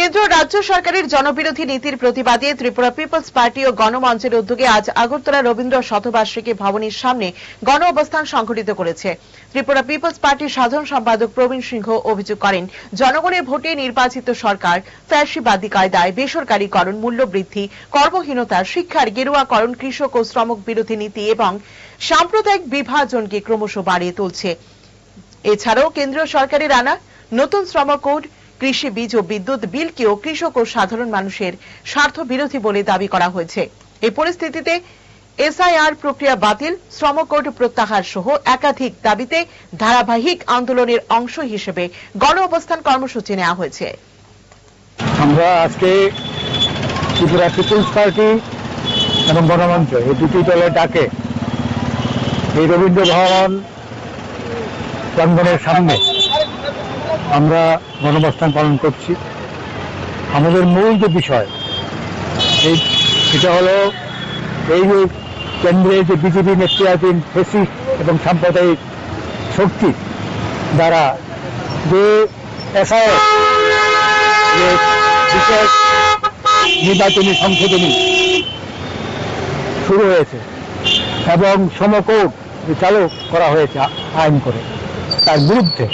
কেন্দ্র রাজ্য সরকারের জনবিরোধী নীতির প্রতিবাদে ত্রিপুরা পিপলস পার্টি ও গণমঞ্চের উদ্যোগে আজ আগরতলা রবীন্দ্র শতবার্ষিকী ভবনের সামনে গণ অবস্থান সংঘটিত করেছে। ত্রিপুরা পিপলস পার্টির সাধারণ সম্পাদক প্রবীণ সিংহ অভিযোগ করেন, জনগণের ভোটে নির্বাচিত সরকার, ফ্যাসিবাদী কায়দায় বেসরকারীকরণ, মূল্যবৃদ্ধি কর্মহীনতা শিক্ষার গেরুয়াকরণ, কৃষক ও শ্রমক বিরোধী নীতি এবং সাম্প্রদায়িক বিভাজনকে ক্রমশ বাড়িয়ে তুলছে। এছাড়াও কেন্দ্রীয় সরকারের আনা নতুন শ্রম কোড কৃষি, বীজ ও বিদ্যুৎ বিলকেও কৃষক ও সাধারণ মানুষের স্বার্থ বিরোধী বলে দাবি করা হয়েছে। এই পরিস্থিতিতে এসআইআর প্রক্রিয়া বাতিল শ্রম কোড প্রত্যাহার সহ একাধিক দাবিতে ধারাবাহিক আন্দোলনের অংশ হিসেবে গণ অবস্থান কর্মসূচি নেওয়া হয়েছে। আমরা আজকে ত্রিপুরা পিপুলস পার্টি এবং গণমঞ্চ, এই দুটি দলের ডাকে এই রবীন্দ্র ভবন প্রাঙ্গনের সামনে আমরা গণঅবস্থান পালন করছি। আমাদের মূল যে বিষয়, এই সেটা হলো এই যে কেন্দ্রে যে বিজেপি নেতৃত্বাধীন ফেসিস্ট এবং সাম্প্রদায়িক শক্তি দ্বারা যে যে বিশেষ নির্বাচনী সংশোধনী শুরু হয়েছে এবং সমকোট চালু করা হয়েছে আইন করে, তার বিরুদ্ধে